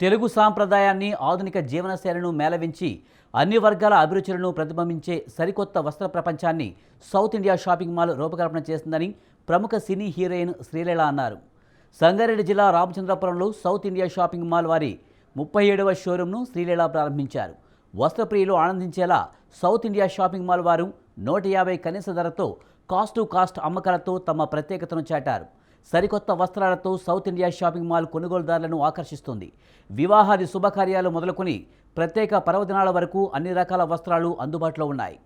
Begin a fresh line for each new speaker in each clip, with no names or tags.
తెలుగు సాంప్రదాయాన్ని ఆధునిక జీవనశైలిను మేళవించి అన్ని వర్గాల అభిరుచులను ప్రతిబింబించే సరికొత్త వస్త్ర ప్రపంచాన్ని సౌత్ ఇండియా షాపింగ్ మాల్ రూపకల్పన చేస్తుందని ప్రముఖ సినీ హీరోయిన్ శ్రీలీల అన్నారు. సంగారెడ్డి జిల్లా రామచంద్రపురంలో సౌత్ ఇండియా షాపింగ్ మాల్ వారి ముప్పై ఏడవ షోరూంను శ్రీలీల ప్రారంభించారు. వస్త్రప్రియులు ఆనందించేలా సౌత్ ఇండియా షాపింగ్ మాల్ వారు నూట యాభై కనీస ధరతో కాస్ట్ టు కాస్ట్ అమ్మకాలతో తమ ప్రత్యేకతను చాటారు. సరికొత్త వస్త్రాలతో సౌత్ ఇండియా షాపింగ్ మాల్ కొనుగోలుదారులను ఆకర్షిస్తుంది. వివాహాది శుభకార్యాలు మొదలుకొని ప్రత్యేక పర్వదినాల వరకు అన్ని రకాల వస్త్రాలు అందుబాటులో ఉన్నాయి.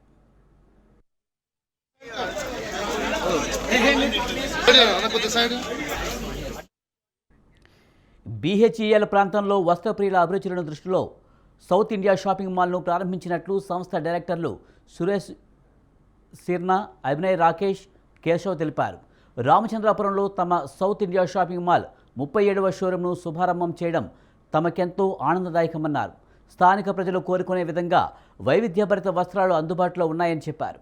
బీహెచ్ఈఎల్ ప్రాంతంలో వస్త్రప్రియుల అభిరుచులను దృష్టిలో సౌత్ ఇండియా షాపింగ్ మాల్ను ప్రారంభించినట్లు సంస్థ డైరెక్టర్లు సురేష్ సిర్నా అభినయ్ రాకేష్ కేశవ్ తెలిపారు. రామచంద్రాపురంలో తమ సౌత్ ఇండియా షాపింగ్ మాల్ ముప్పై ఏడవ షోరూంను శుభారంభం చేయడం తమకెంతో ఆనందదాయకమన్నారు. స్థానిక ప్రజలు కోరుకునే విధంగా వైవిధ్యభరిత వస్త్రాలు అందుబాటులో ఉన్నాయని చెప్పారు.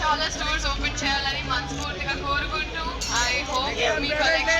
చాలా స్టోర్స్ ఓపెన్ చేయాలని మనస్ఫూర్తిగా కోరుకుంటూ ఐ హోప్ మీ కలెక్షన్